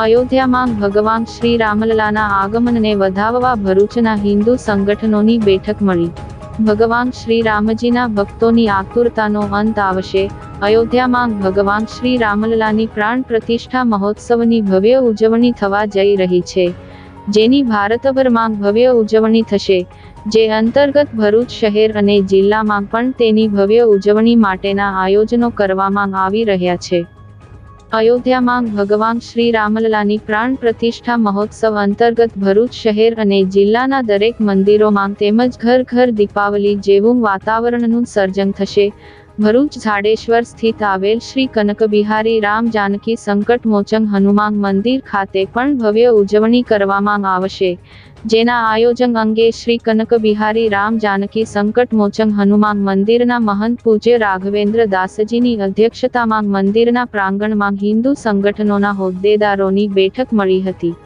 અયોધ્યામાં ભગવાન શ્રી રામલલાના આગમનને વધાવવા ભરૂચના હિન્દુ સંગઠનોની બેઠક મળી. ભગવાન શ્રી રામજીના ભક્તોની આતુરતાનો અંત આવશે. અયોધ્યામાં ભગવાન શ્રી રામલલાની પ્રાણ પ્રતિષ્ઠા મહોત્સવની ભવ્ય ઉજવણી થવા જઈ રહી છે. જેની ભારતભરમાં ભવ્ય ઉજવણી થશે. જે અંતર્ગત ભરૂચ શહેર અને જિલ્લામાં પણ તેની ભવ્ય ઉજવણી માટેના આયોજનો કરવામાં આવી રહ્યા છે. અયોધ્યામાં ભગવાન શ્રી રામલલાની પ્રાણ પ્રતિષ્ઠા મહોત્સવ અંતર્ગત ભરૂચ શહેર અને જિલ્લાના દરેક મંદિરોમાં તેમજ ઘર ઘર દીપાવલી જેવું વાતાવરણનું સર્જન થશે. ભરૂચ ઝાડેશ્વર સ્થિત આવેલ શ્રી કનક બિહારી રામ જાનકી સંકટ મોચન હનુમાન મંદિર ખાતે પણ ભવ્ય ઉજવણી કરવામાં આવશે. જેના આયોજન અંગે શ્રી કનક બિહારી રામ જાનકી સંકટ મોચન હનુમાન મંદિરના મહંત પૂજ્ય રાઘવેન્દ્ર દાસજીની અધ્યક્ષતામાં મંદિરના પ્રાંગણમાં હિન્દુ સંગઠનોના હોદ્દેદારોની બેઠક મળી હતી.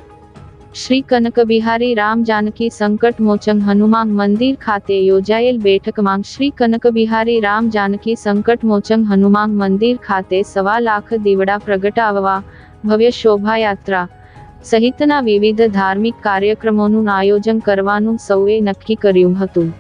શ્રી કનક બિહારી રામ જાનકી સંકટ મોચન હનુમાન મંદિર ખાતે યોજાયેલ બેઠકમાં શ્રી કનક બિહારી રામ જાનકી સંકટ મોચન હનુમાન મંદિર ખાતે સવા લાખ દીવડા પ્રગટાવવા ભવ્ય શોભાયાત્રા સહિતના વિવિધ ધાર્મિક કાર્યક્રમોનું આયોજન કરવાનું સૌએ નક્કી કર્યું હતું.